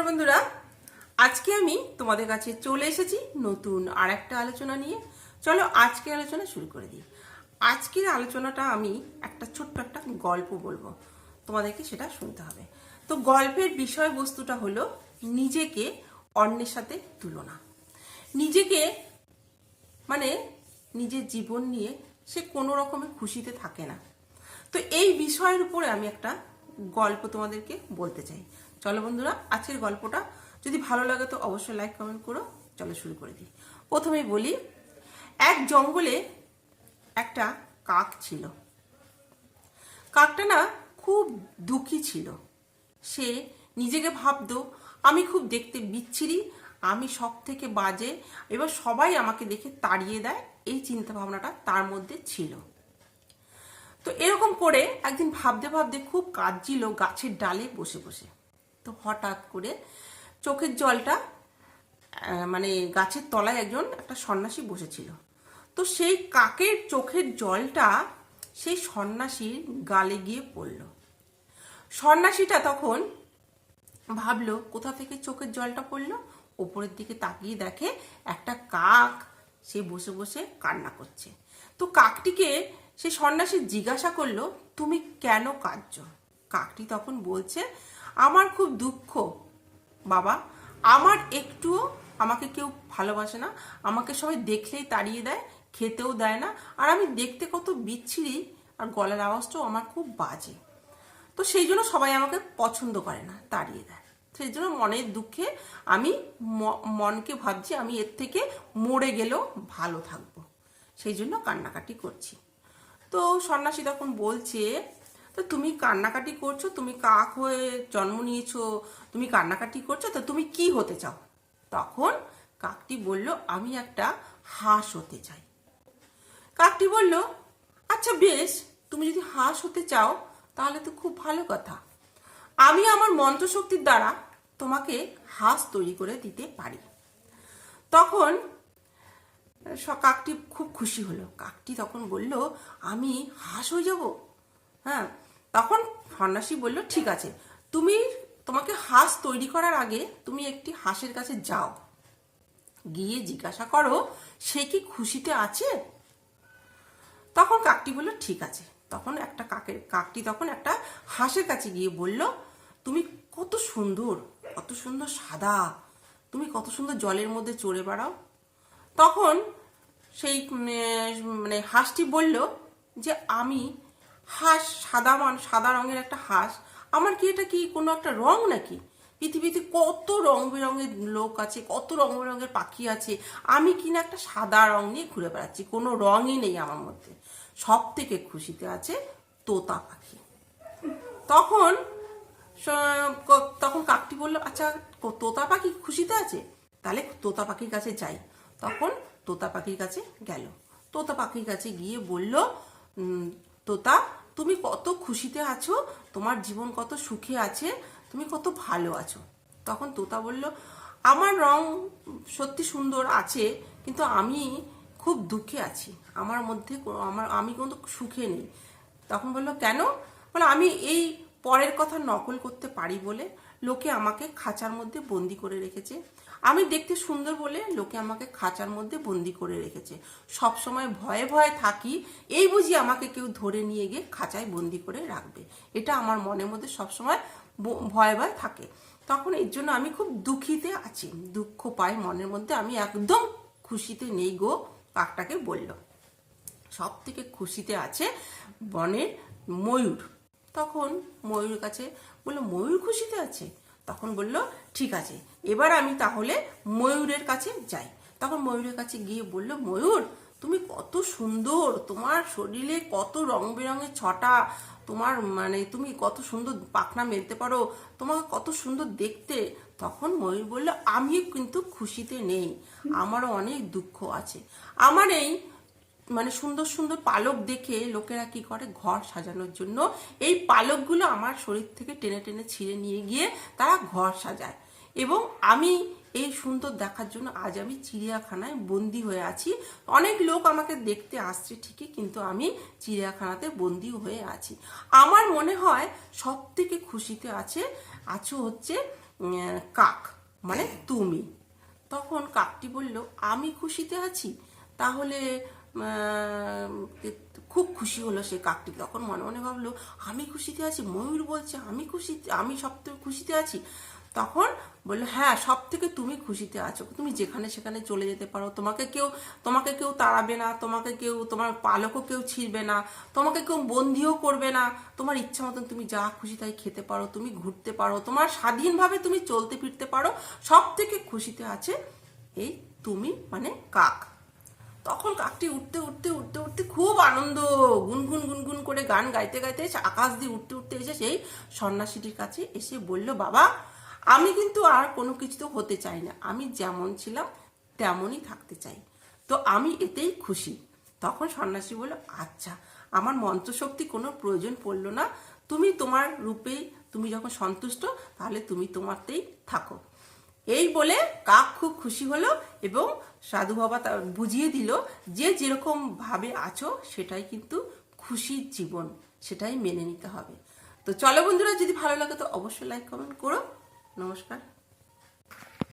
নমস্কার বন্ধুরা। আজকে আমি তোমাদের কাছে চলে এসেছি নতুন আর একটা আলোচনা নিয়ে। চলো আজকে আলোচনা শুরু করে দিই। আজকের আলোচনাটা আমি একটা ছোট্ট একটা গল্প বলব। তোমাদেরকে সেটা শুনতে হবে। তো গল্পের বিষয়বস্তুটা হলো নিজেকে অন্যের সাথে তুলনা। নিজেকে মানে নিজের জীবন নিয়ে সে কোনো রকমের খুশিতে থাকে না। তো এই বিষয়ের উপরে আমি একটা গল্প তোমাদেরকে বলতে চাই। চলো বন্ধুরা, আজকের গল্পটা যদি ভালো লাগে তো অবশ্যই লাইক কমেন্ট করো। চলো শুরু করে দিই। প্রথমেই বলি, এক জঙ্গলে একটা কাক ছিল। কাকটা না খুব দুঃখী ছিল। সে নিজেকে ভাবতো, আমি খুব দেখতে বিচ্ছিরি, আমি সব থেকে বাজে, এবার সবাই আমাকে দেখে তাড়িয়ে দেয়। এই চিন্তা ভাবনাটা তার মধ্যে ছিল। তো এরকম করে একদিন ভাবতে ভাবতে খুব কাঁদছিল গাছের ডালে বসে বসে। তো হঠাৎ করে চোখের জলটা মানে গাছের তলায় একজন একটা সন্ন্যাসী বসেছিল। তো সেই কাকের চোখের জলটা সেই সন্ন্যাসীর গালে গিয়ে পড়ল। সন্ন্যাসীটা তখন ভাবলো, কোথা থেকে চোখের জলটা পড়ল? ওপরের দিকে তাকিয়ে দেখে একটা কাক, সে বসে বসে কান্না করছে। তো কাকটিকে সে সন্ন্যাসী জিজ্ঞাসা করল, তুমি কেন কাঁদছো? কাকটি তখন বলছে আমার খুব দুঃখ, বাবা। আমার একটুও আমাকে কেউ ভালোবাসে না। আমাকে সবাই দেখলেই তাড়িয়ে দেয়, খেতেও দেয় না। আর আমি দেখতে কত বিচ্ছিরি আর গলার আওয়াজটাও আমার খুব বাজে। তো সেই জন্য সবাই আমাকে পছন্দ করে না, তাড়িয়ে দেয়। সেই জন্য মনের দুঃখে আমি মনকে ভাবছি আমি এর থেকে মরে গেলেও ভালো থাকব। সেই জন্য কান্নাকাটি করছি। তো সন্ন্যাসী তখন বলছে তো তুমি কান্নাকাটি করছ, তুমি কাক হয়ে জন্ম নিয়েছো, তুমি কান্নাকাটি করছ, তো তুমি কি হতে চাও? তখন কাকটি বলল, আমি একটা হাঁস হতে চাই। কাকটি বলল আচ্ছা বেশ, তুমি যদি হাঁস হতে চাও, তাহলে তো খুব ভালো কথা। আমি আমার মন্ত্রশক্তির দ্বারা তোমাকে হাঁস তৈরি করে দিতে পারি। তখন কাকটি খুব খুশি হলো। কাকটি তখন বলল, আমি হাঁস হয়ে যাব? হ্যাঁ তখন সন্ন্যাসী বলল, ঠিক আছে, তুমি তোমাকে হাঁস তৈরি করার আগে তুমি একটি হাঁসের কাছে যাও। গিয়ে জিজ্ঞাসা করো, সে কি খুশিতে আছে? তখন কাকটি বলল, ঠিক আছে। তখন একটা কাকের, কাকটি তখন একটা হাঁসের কাছে গিয়ে বলল, তুমি কত সুন্দর কত সুন্দর সাদা, তুমি কত সুন্দর জলের মধ্যে চড়ে বেড়াও। তখন সেই মানে হাঁসটি বলল যে, আমি হাঁস, সাদা মান, সাদা রঙের একটা হাঁস। আমার কি এটা কি কোনো একটা রং নাকি? পৃথিবীতে কত রং বেরঙের লোক আছে, কত রং বেরঙের পাখি আছে। আমি কিনা একটা সাদা রং নিয়ে ঘুরে বেড়াচ্ছি, কোনো রঙই নেই আমার মধ্যে। সব থেকে খুশিতে আছে তোতা পাখি। তখন তখন কাকটি বলল আচ্ছা তোতা পাখি খুশিতে আছে? তাহলে তোতা পাখির কাছে যাই। তখন তোতা পাখির কাছে গেল। তোতা পাখির কাছে গিয়ে বলল তোতা তুমি কত খুশিতে আছো? তোমার জীবন কত সুখে আছে? তুমি কত ভালো আছো? তখন তোতা বলল, আমার রং সত্যি সুন্দর আছে, কিন্তু আমি খুব দুঃখে আছি। আমার মধ্যে আমার আমি কিন্তু সুখে নেই। তখন বলল, কেন? বলে আমি এই পরের কথা নকল করতে পারি বলে লোকে আমাকে খাঁচার মধ্যে বন্দি করে রেখেছে। আমি দেখতে সুন্দর বলে লোকে আমাকে খাঁচার মধ্যে বন্দি করে রেখেছে। সব সময় ভয়ে ভয়ে থাকি, এই বুঝি আমাকে কেউ ধরে নিয়ে গিয়ে খাঁচায় বন্দি করে রাখবে। এটা আমার মনের মধ্যে সবসময় ভয়ে ভয়ে থাকে। তখন এর জন্য আমি খুব দুঃখিতে আছি। দুঃখ পাই মনের মধ্যে। আমি একদম খুশিতে নেই গো, কাকটাকে বলল। সব থেকে খুশিতে আছে বনের ময়ূর। তখন ময়ূরের কাছে বলল, ময়ূর খুশিতে আছে? তখন বলল, ঠিক আছে, এবার আমি তাহলে ময়ূরের কাছে যাই। তখন ময়ূরের কাছে গিয়ে বলল, ময়ূর, তুমি কত সুন্দর, তোমার শরীরে কত রং বেরঙের ছটা, তোমার মানে তুমি কত সুন্দর পাখনা মেলতে পারো, তোমাকে কত সুন্দর দেখতে। তখন ময়ূর বলল, আমিও কিন্তু খুশিতে নেই, আমারও অনেক দুঃখ আছে। আমার এই মানে সুন্দর সুন্দর পালক দেখে লোকেরা কি করে? ঘর সাজানোর জন্য। এই পালকগুলো আমার শরীর থেকে টেনে টেনে ছিঁড়ে নিয়ে গিয়ে তারা ঘর সাজায়। এবং আমি এই সুন্দর দেখার জন্য আজ আমি চিড়িয়াখানায় বন্দি হয়ে আছি। অনেক লোক আমাকে দেখতে আসছে ঠিকই, কিন্তু আমি চিড়িয়াখানাতে বন্দি হয়ে আছি। আমার মনে হয় সব থেকে খুশিতে আছে, আছো হচ্ছে কাক মানে তুমি। তখন কাকটি বলল, আমি খুশিতে আছি? তাহলে খুব খুশি হলো সে কাকটি। তখন মনে মনে ভাবলো, আমি খুশিতে আছি, ময়ূর বলছে, আমি খুশি আমি সব থেকে খুশিতে আছি? তখন বলল হ্যাঁ সব থেকে তুমি খুশিতে আছো। তুমি যেখানে সেখানে চলে যেতে পারো। তোমাকে কেউ তোমাকে কেউ তাড়াবে না, তোমাকে কেউ, তোমার পালকও কেউ ছিঁড়বে না, তোমাকে কেউ বন্দিও করবে না। তোমার ইচ্ছা মতন তুমি যা খুশি তাই খেতে পারো, তুমি ঘুরতে পারো, তোমার স্বাধীনভাবে তুমি চলতে ফিরতে পারো। সব থেকে খুশিতে আছে এই তুমি মানে কাক। তখন কাকটি উঠতে উঠতে উঠতে উঠতে খুব আনন্দ, গুনগুন গুনগুন করে গান গাইতে গাইতে আকাশ দিয়ে উঠতে উঠতে এসে সেই সন্ন্যাসীটির কাছে এসে বলল, বাবা, আমি কিন্তু আর কোনো কিছু তো হতে চাই না। আমি যেমন ছিলাম, তেমনই থাকতে চাই। তো আমি এতেই খুশি। তখন সন্ন্যাসী বলল আচ্ছা আমার মন্ত্রশক্তি কোনো প্রয়োজন পড়ল না। তুমি তোমার রূপেই তুমি যখন সন্তুষ্ট, তাহলে তুমি তোমারতেই থাকো। এই বলে কাক খুব খুশি হলো এবং সাধু বাবা বুঝিয়ে দিল যে যেরকম ভাবে আছো সেটাই কিন্তু খুশির জীবন, সেটাই মেনে নিতে হবে। তো চলো বন্ধুরা, যদি ভালো লাগে তো অবশ্যই লাইক কমেন্ট করো। নমস্কার।